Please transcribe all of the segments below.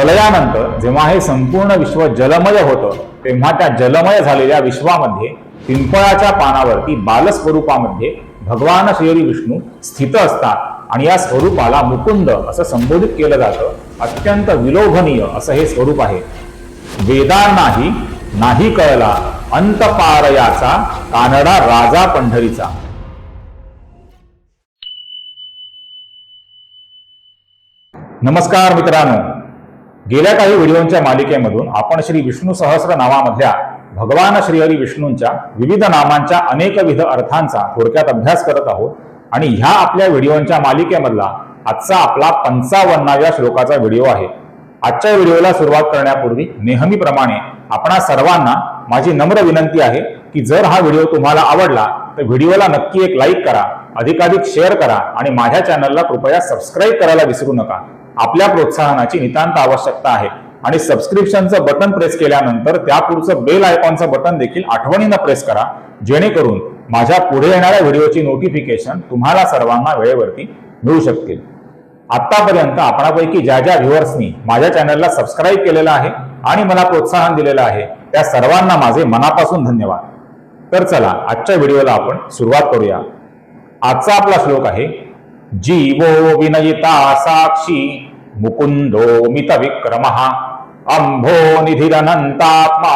प्रलयानंतर जेव्हा हे संपूर्ण विश्व जलमय होतं तेव्हा त्या जलमय झालेल्या विश्वामध्ये पिंपळाच्या पानावरती बालस्वरूपामध्ये भगवान श्रीहरी विष्णू स्थित असतात. आणि या स्वरूपाला मुकुंद असं संबोधित केलं जातं. अत्यंत विलोभनीय असं हे स्वरूप आहे. वेदांनाही नाही कळला अंतपारयाचा कानडा राजा पंढरीचा. नमस्कार मित्रांनो. गेल्या काही व्हिडिओंच्या मालिकेमधून आपण श्री विष्णू सहस्र नावामधल्या भगवान श्रीहरी विष्णूंच्या विविध नामांच्या अनेकविध अर्थांचा थोडक्यात अभ्यास करत आहोत. आणि ह्या आपल्या व्हिडिओंच्या मालिकेमधला आजचा आपला पंचावन्नाव्या श्लोकाचा व्हिडिओ आहे. आजच्या व्हिडिओला सुरुवात करण्यापूर्वी नेहमीप्रमाणे आपणा सर्वांना माझी नम्र विनंती आहे की जर हा व्हिडिओ तुम्हाला आवडला तर व्हिडिओला नक्की एक लाईक करा अधिकाधिक शेअर करा आणि माझ्या चॅनलला कृपया सबस्क्राईब करायला विसरू नका. आपल्या प्रोत्साहनाची नितांत आवश्यकता आहे. आणि सबस्क्रिप्शनचं बटन प्रेस केल्यानंतर त्यापुढचं बेल आयकॉनचं बटन देखील आठवणीनं प्रेस करा. जेणेकरून माझ्या पुढे येणाऱ्या व्हिडिओची नोटिफिकेशन तुम्हाला सर्वांना वेळेवरती मिळू शकतील. आतापर्यंत आपणापैकी ज्या ज्या व्ह्युअर्सनी माझ्या चॅनलला सबस्क्राईब केलेलं आहे आणि मला प्रोत्साहन दिलेलं आहे त्या सर्वांना माझे मनापासून धन्यवाद. तर चला आजच्या व्हिडिओला आपण सुरुवात करूया. आजचा आपला श्लोक आहे जीवो विनयिता साक्षी मुकुंदो मित विक्रम अंभो निधिरनंतात्मा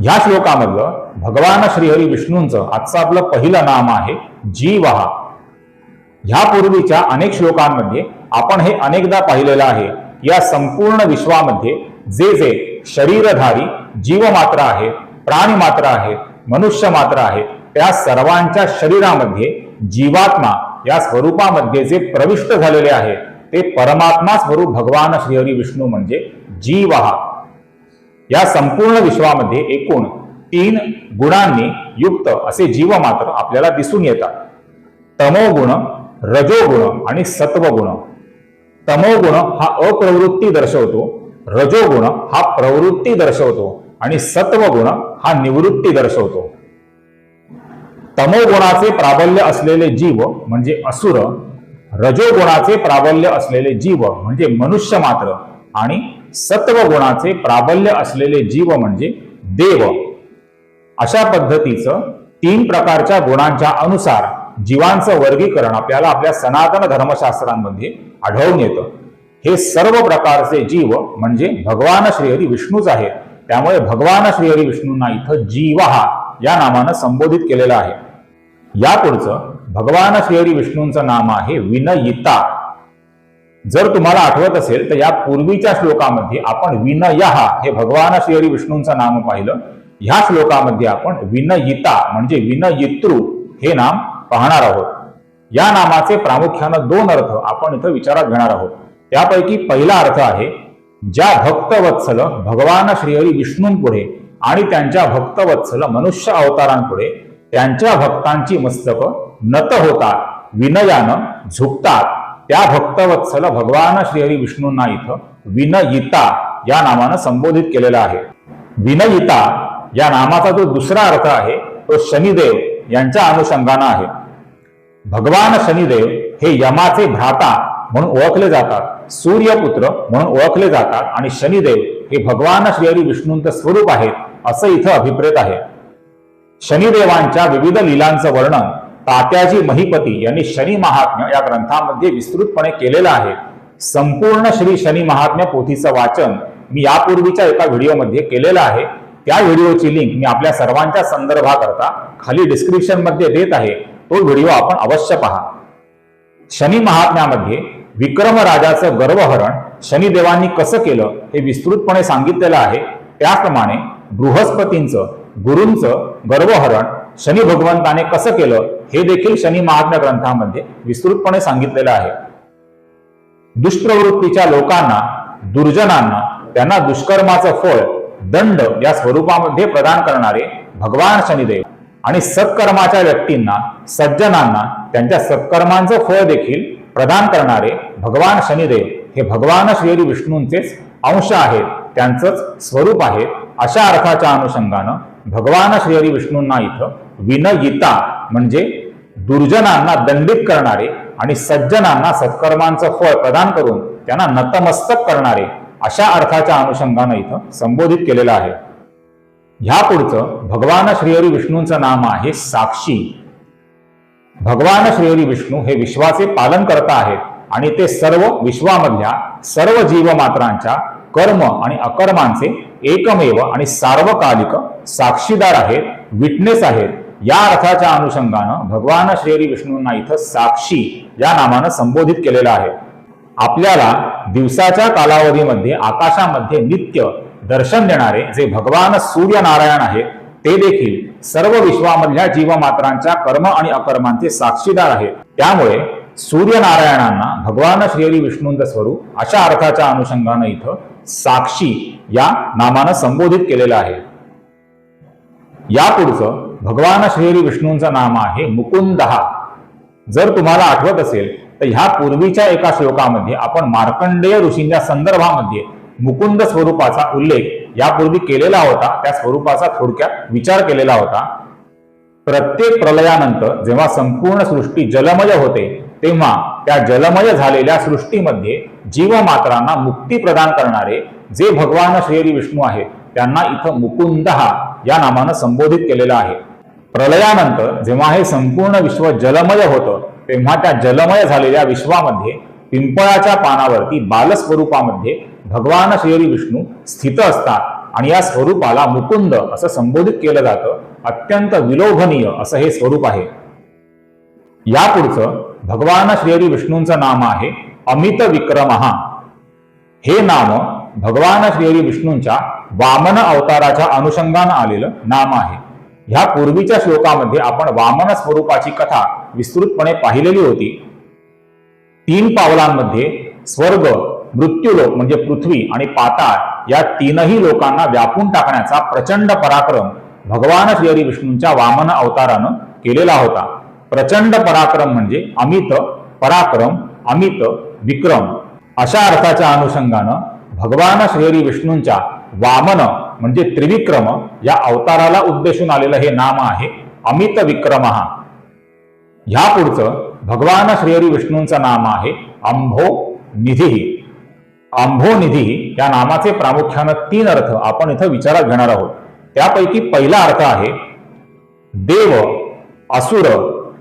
ह्या श्लोकामधलं भगवान श्रीहरी विष्णूंचं आजचं आपलं पहिलं नाम आहे जीवहा ह्या पूर्वीच्या अनेक श्लोकांमध्ये आपण हे अनेकदा पाहिलेलं आहे. या संपूर्ण विश्वामध्ये जे जे शरीरधारी जीव मात्र आहेत प्राणी मात्र आहेत मनुष्य मात्र आहेत त्या सर्वांच्या शरीरामध्ये जीवात्मा या स्वरूपामध्ये जे प्रविष्ट झालेले आहे ते परमात्मा स्वरूप भगवान श्रीहरी विष्णू म्हणजे जीवहा या संपूर्ण विश्वामध्ये एकूण तीन गुणांनी युक्त असे जीव मात्र आपल्याला दिसून येतात. तमोगुण रजोगुण आणि सत्वगुण. तमोगुण हा अप्रवृत्ती दर्शवतो रजोगुण हा प्रवृत्ती दर्शवतो आणि सत्वगुण हा निवृत्ती दर्शवतो. तमोगुणाचे प्राबल्य असलेले जीव म्हणजे असुर रजोगुणाचे प्राबल्य असलेले जीव म्हणजे मनुष्य मात्र आणि सत्वगुणाचे प्राबल्य असलेले जीव म्हणजे देव. अशा पद्धतीचं तीन प्रकारच्या गुणांच्या अनुसार जीवांचं वर्गीकरण आपल्याला आपल्या सनातन धर्मशास्त्रांमध्ये आढळून येतं. हे सर्व प्रकारचे जीव म्हणजे भगवान श्रीहरी विष्णूच आहेत. त्यामुळे भगवान श्रीहरी विष्णूंना इथं जीवहा या नामानं संबोधित केलेलं आहे. या पुढचं भगवान श्रीहरी विष्णूंचं नाम आहे विनयिता. जर तुम्हाला आठवत असेल तर या पूर्वीच्या श्लोकामध्ये आपण विनयहा हे भगवान श्रीहरी विष्णूंचं नाम पाहिलं. ह्या श्लोकामध्ये आपण विनयिता म्हणजे विनयितृ हे नाम पाहणार आहोत. या नामाचे प्रामुख्यानं दोन अर्थ आपण इथं विचारात घेणार आहोत. त्यापैकी पहिला अर्थ आहे ज्या भक्तवत्सल भगवान श्रीहरी विष्णूंपुढे आणि त्यांच्या भक्तवत्सल मनुष्य अवतारांपुढे त्यांच्या भक्तांची मस्तक नत होतात विनयानं झुकतात. त्या भक्तवत्सल भगवान श्रीहरी विष्णूंना इथं विनयिता या नामानं संबोधित केलेलं आहे. विनयिता या नामाचा जो दुसरा अर्थ आहे तो शनिदेव यांच्या अनुषंगानं आहे. भगवान शनिदेव हे यमाचे भ्राता म्हणून ओळखले जातात सूर्यपुत्र म्हणून ओळखले जातात आणि शनिदेव हे भगवान श्रीहरी विष्णूंचं स्वरूप आहेत असं इथं अभिप्रेत आहे. शनिदेवांच्या विविध लीलांचं वर्णन तात्याजी महिपती यांनी शनी महात्म्य या ग्रंथामध्ये विस्तृतपणे केलेलं आहे. संपूर्ण श्री शनी महात्म्य पोथीचं वाचन मी यापूर्वीच्या एका व्हिडिओमध्ये केलेलं आहे. त्या व्हिडिओची लिंक मी आपल्या सर्वांच्या संदर्भाकरता खाली डिस्क्रिप्शनमध्ये देत आहे. तो व्हिडिओ आपण अवश्य पहा. शनी महात्म्यामध्ये विक्रम राजाचं गर्वहरण शनिदेवांनी कसं केलं हे विस्तृतपणे सांगितलेलं आहे. त्याप्रमाणे बृहस्पतींचं गुरूंचं गर्वहरण शनी भगवंताने कसं केलं हे देखील शनी महात्म्य ग्रंथामध्ये विस्तृतपणे सांगितलेलं आहे. दुष्प्रवृत्तीच्या लोकांना दुर्जनांना त्यांना दुष्कर्माचं फळ दंड या स्वरूपामध्ये प्रदान करणारे भगवान शनिदेव आणि सत्कर्माच्या व्यक्तींना सज्जनांना त्यांच्या सत्कर्मांचं फळ देखील प्रदान करणारे भगवान शनिदेव हे भगवान श्री विष्णूंचेच अंश आहेत त्यांचंच स्वरूप आहे अशा अर्थाच्या अनुषंगानं भगवान श्रीहरी विष्णूंना इथं विनयिता म्हणजे दुर्जनांना दंडित करणारे आणि सज्जनांना सत्कर्मांचं फळ प्रदान करून त्यांना नतमस्तक करणारे अशा अर्थाच्या अनुषंगानं इथं संबोधित केलेलं आहे. ह्या पुढचं भगवान श्रीहरी विष्णूंचं नाम आहे साक्षी. भगवान श्रीहरी विष्णू हे विश्वाचे पालन करता आहेत आणि ते सर्व विश्वामधल्या सर्व जीवमात्रांच्या कर्म आणि अकर्मांचे एकमेव आणि सार्वकालिक साक्षीदार आहेत विटनेस आहेत. या अर्थाच्या अनुषंगानं भगवान श्रीहरी विष्णूंना इथं साक्षी या नामानं संबोधित केलेलं आहे. आपल्याला दिवसाच्या कालावधीमध्ये आकाशामध्ये नित्य दर्शन देणारे जे भगवान सूर्यनारायण आहेत ते देखील सर्व विश्वामधल्या जीवमात्रांच्या कर्म आणि अकर्मांचे साक्षीदार आहेत. त्यामुळे सूर्यनारायणांना भगवान श्रीहरी विष्णूंचं स्वरूप अशा अर्थाच्या अनुषंगानं इथं साक्षी या नामानं संबोधित केलेलं आहे. या पुढचं भगवान श्रीहरी विष्णूंचं नाम आहे मुकुंदहा जर तुम्हाला आठवत असेल तर ह्या पूर्वीच्या एका श्लोकामध्ये आपण मार्कंडेय ऋषींच्या संदर्भामध्ये मुकुंद स्वरूपाचा उल्लेख यापूर्वी केलेला होता त्या स्वरूपाचा थोडक्यात विचार केलेला होता. प्रत्येक प्रलयानंतर जेव्हा संपूर्ण सृष्टी जलमय होते तेव्हा त्या जलमय झालेल्या सृष्टीमध्ये जीवमात्रांना मुक्ती प्रदान करणारे जे भगवान श्रीहरी विष्णू आहेत त्यांना इथं मुकुंदहा या नामानं संबोधित केलेलं आहे. प्रलयानंतर जेव्हा हे संपूर्ण विश्व जलमय होतं तेव्हा त्या जलमय झालेल्या विश्वामध्ये पिंपळाच्या पानावरती बालस्वरूपामध्ये भगवान श्रीहरी विष्णू स्थित असतात आणि या स्वरूपाला मुकुंद असं संबोधित केलं जातं. अत्यंत विलोभनीय असं हे स्वरूप आहे. या पुढचं भगवान श्रीहरी विष्णूंचं नाम आहे अमित विक्रमहा हे नाम भगवान श्रीहरी विष्णूंच्या वामन अवताराच्या अनुषंगानं आलेलं नाम आहे. ह्या पूर्वीच्या श्लोकामध्ये आपण वामन स्वरूपाची कथा विस्तृतपणे पाहिलेली होती. तीन पावलांमध्ये स्वर्ग मृत्यूलोक म्हणजे पृथ्वी आणि पाताळ या तीनही लोकांना व्यापून टाकण्याचा प्रचंड पराक्रम भगवान श्रीहरी विष्णूंच्या वामन अवतारानं केलेला होता. प्रचंड पराक्रम म्हणजे अमित पराक्रम अमित विक्रम. अशा अर्थाच्या अनुषंगानं भगवान श्रीहरी विष्णूंच्या वामन म्हणजे त्रिविक्रम या अवताराला उद्देशून आलेलं हे नाम आहे अमित विक्रमहा ह्या पुढचं भगवान श्रीहरी विष्णूंचं नाम आहे अंभो निधी. अंभो निधी या नामाचे प्रामुख्यानं तीन अर्थ आपण इथं विचारात घेणार आहोत. त्यापैकी पहिला अर्थ आहे देव असुर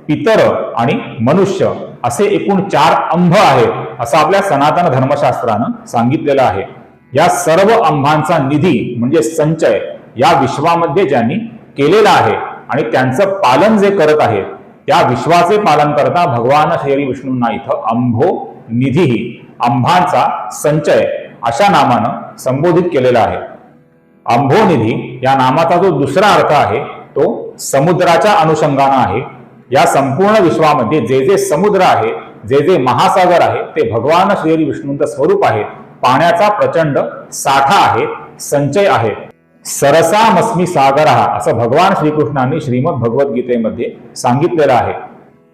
पितर आणि मनुष्य असे एकूण चार अंभ आहेत असं आपल्या सनातन धर्मशास्त्रानं सांगितलेलं आहे. या सर्व अंभांचा निधी म्हणजे संचय या विश्वामध्ये ज्यांनी केलेला आहे आणि त्यांचं पालन जे करत आहेत त्या विश्वाचे पालन करता भगवान श्री विष्णूंना इथं अंभो निधीही अंभांचा संचय अशा नामानं संबोधित केलेला आहे. अंभो निधी या नामाचा जो दुसरा अर्थ आहे तो समुद्राच्या अनुषंगानं आहे. या संपूर्ण विश्वामध्ये जे जे समुद्र आहे जे जे महासागर आहे ते भगवान श्री विष्णूंचं स्वरूप आहे. पाण्याचा प्रचंड साठा आहे संचय आहे. सरसा मस्मी सागर हा असं भगवान श्रीकृष्णांनी श्रीमद भगवद्गीतेमध्ये सांगितलेलं आहे.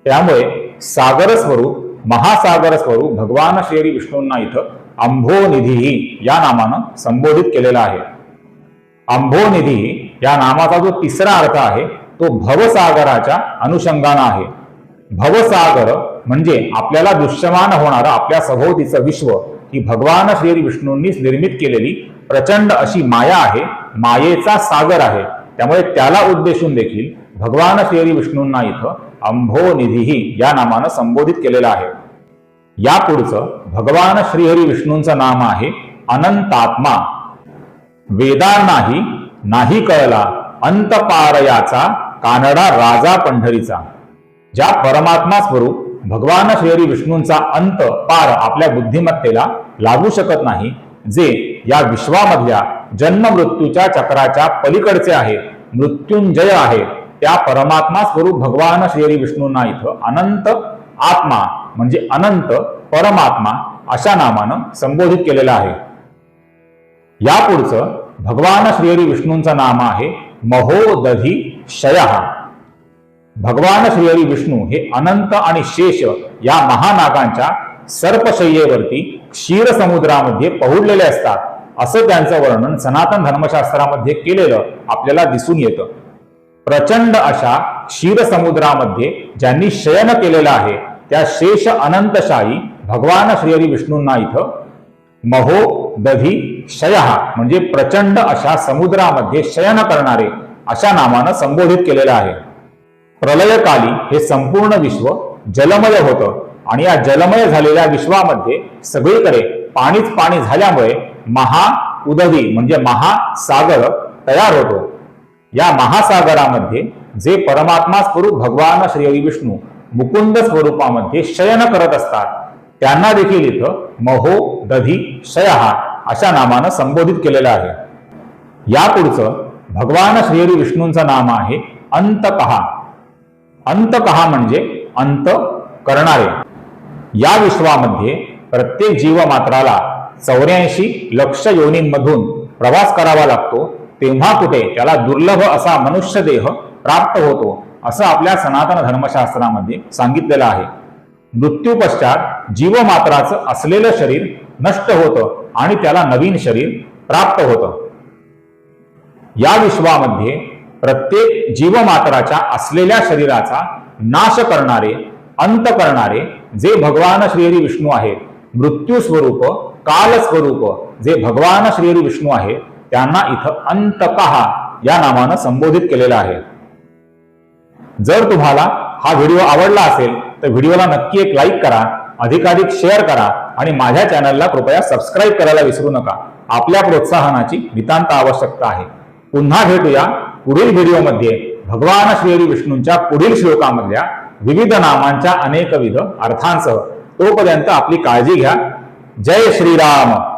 त्यामुळे सागर स्वरूप महासागर स्वरूप भगवान श्री विष्णूंना इथं अंभोनिधी या नामानं संबोधित केलेला आहे. अंभोनिधी या नामाचा जो तिसरा अर्थ आहे तो भवसागराच्या अनुषंगानं आहे. भवसागर म्हणजे आपल्याला दृश्यमान होणारं आपल्या सभोवतीचं विश्व. ही भगवान श्री विष्णूंनीच निर्मित केलेली प्रचंड अशी माया आहे. मायेचा सागर आहे. त्यामुळे त्याला उद्देशून देखील भगवान श्री विष्णूंना इथं अंभोनिधीही या नामानं संबोधित केलेलं आहे. या पुढचं भगवान श्रीहरी विष्णूंचं नाम आहे अनंतात्मा. वेदांनाही नाही कळला अंतपारयाचा कानडा राजा पंढरीचा ज्या परमात्मा स्वरूप भगवान श्री विष्णूंचा अंत पार आपल्या बुद्धिमत्तेला लागू शकत नाही जे या विश्वामधल्या जन्म मृत्यूच्या चक्राच्या पलीकडचे आहे मृत्युंजय आहे त्या परमात्मा स्वरूप भगवान श्री विष्णूंना इथं अनंत आत्मा म्हणजे अनंत परमात्मा अशा नामानं संबोधित केलेलं आहे. या पुढचं भगवान श्रीहरी विष्णूंचं नाम आहे महोदधी शयहा भगवान श्रीहरी विष्णू हे अनंत आणि शेष या महानागांच्या सर्पशय्येवरती क्षीर समुद्रामध्ये पहुडलेले असतात. असं त्यांचं वर्णन सनातन धर्मशास्त्रामध्ये केलेलं आपल्याला दिसून येतं. प्रचंड अशा क्षीर समुद्रामध्ये ज्यांनी शयन केलेलं आहे त्या शेष अनंतशाही भगवान श्रीहरी विष्णूंना इथं महो दधी शयहा म्हणजे प्रचंड अशा समुद्रामध्ये शयन करणारे अशा नामानं संबोधित केलेलं आहे. प्रलयकाली हे संपूर्ण विश्व जलमय होतं आणि या जलमय झालेल्या विश्वामध्ये सगळीकडे पाणीच पाणी झाल्यामुळे महा उदवी म्हणजे महासागर तयार होतो. या महासागरामध्ये जे परमात्मा स्वरूप भगवान श्री विष्णू मुकुंद स्वरूपामध्ये शयन करत असतात त्यांना देखील इथं महो दधी शयहा अशा नामानं संबोधित केलेलं आहे. यापुढचं भगवान श्रीहरी विष्णूंचं नाम आहे अंतकहा अंतकहा म्हणजे अंत करणारे. या विश्वामध्ये प्रत्येक जीवमात्राला चौऱ्याऐंशी लक्ष योनींमधून प्रवास करावा लागतो तेव्हा कुठे त्याला दुर्लभ असा मनुष्य देह प्राप्त होतो असं आपल्या सनातन धर्मशास्त्रामध्ये सांगितलेलं आहे. मृत्यू पश्चात जीवमात्राचं असलेलं शरीर नष्ट होतं आणि त्याला नवीन शरीर प्राप्त होतं. या विश्वामध्ये प्रत्येक जीवमात्राच्या असलेल्या शरीराचा नाश करणारे अंत करणारे जे भगवान श्रीहरी विष्णू आहेत मृत्यू स्वरूप कालस्वरूप जे भगवान श्रीहरी विष्णू आहेत त्यांना इथं अंतकहा या नामानं संबोधित केलेलं आहे. जर तुम्हाला हा व्हिडिओ आवडला असेल तर व्हिडिओला नक्की एक लाईक करा अधिकाधिक शेअर करा आणि माझ्या चॅनलला कृपया सबस्क्राईब करायला विसरू नका. आपल्या प्रोत्साहनाची नितांत आवश्यकता आहे. पुन्हा भेटूया पुढील व्हिडिओमध्ये. भगवान श्रीहरी विष्णूंच्या पुढील श्लोकामधल्या विविध नामांच्या अनेकविध अर्थांसह तोपर्यंत आपली काळजी घ्या. जय श्रीराम.